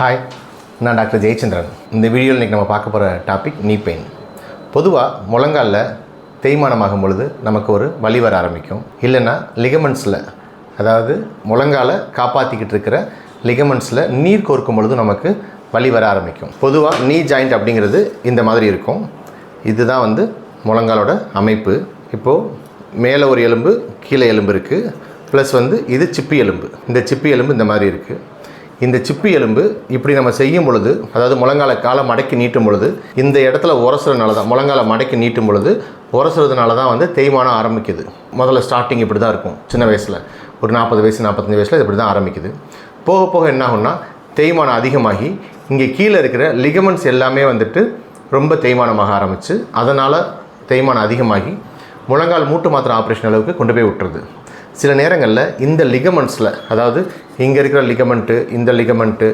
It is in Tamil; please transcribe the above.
ஹாய் நான் டாக்டர் ஜெயச்சந்திரன். இந்த வீடியோவில் இன்றைக்கி நம்ம பார்க்க போகிற டாபிக் நீ பெயின் பொதுவாக முழங்காலில் தேய்மானமாகும் பொழுது நமக்கு ஒரு வலி வர ஆரம்பிக்கும். இல்லைன்னா லிகமெண்ட்ஸில் அதாவது முழங்கால காப்பாற்றிக்கிட்டு இருக்கிற லிகமெண்ட்ஸில் நீர் கோர்க்கும் பொழுது நமக்கு வலி வர ஆரம்பிக்கும். பொதுவாக நீ ஜாயிண்ட் அப்படிங்கிறது இந்த மாதிரி இருக்கும். இதுதான் வந்து முழங்காலோட அமைப்பு. இப்போது மேலே ஒரு எலும்பு கீழே எலும்பு இருக்குது ப்ளஸ் வந்து இது சிப்பி எலும்பு. இந்த சிப்பி எலும்பு இந்த மாதிரி இருக்குது இந்த சிப்பி எலும்பு இப்படி நம்ம செய்யும் பொழுது அதாவது முழங்கால காலை மடக்கி நீட்டும் பொழுது இந்த இடத்துல உரசுறதுனால தான் முழங்கால மடக்கி நீட்டும் பொழுது உரசுறதுனால தான் வந்து தேய்மானம் ஆரம்பிக்குது. முதல்ல ஸ்டார்டிங் இப்படி தான் இருக்கும் சின்ன வயசில். ஒரு நாற்பது வயசு நாற்பத்தஞ்சு வயசில் இப்படி தான் ஆரம்பிக்குது. போக போக என்ன ஆகும்னா தேய்மானம் அதிகமாகி இங்கே கீழே இருக்கிற லிகமெண்ட்ஸ் எல்லாமே வந்துட்டு ரொம்ப தேய்மானமாக ஆரம்பித்து அதனால் தேய்மானம் அதிகமாகி முழங்கால் மூட்டு மாத்திரை ஆப்ரேஷன் அளவுக்கு கொண்டு போய் விட்டுருது. சில நேரங்களில் இந்த லிகமெண்ட்ஸில் அதாவது இங்கே இருக்கிற லிகமெண்ட்டு இந்த லிகமெண்ட்டு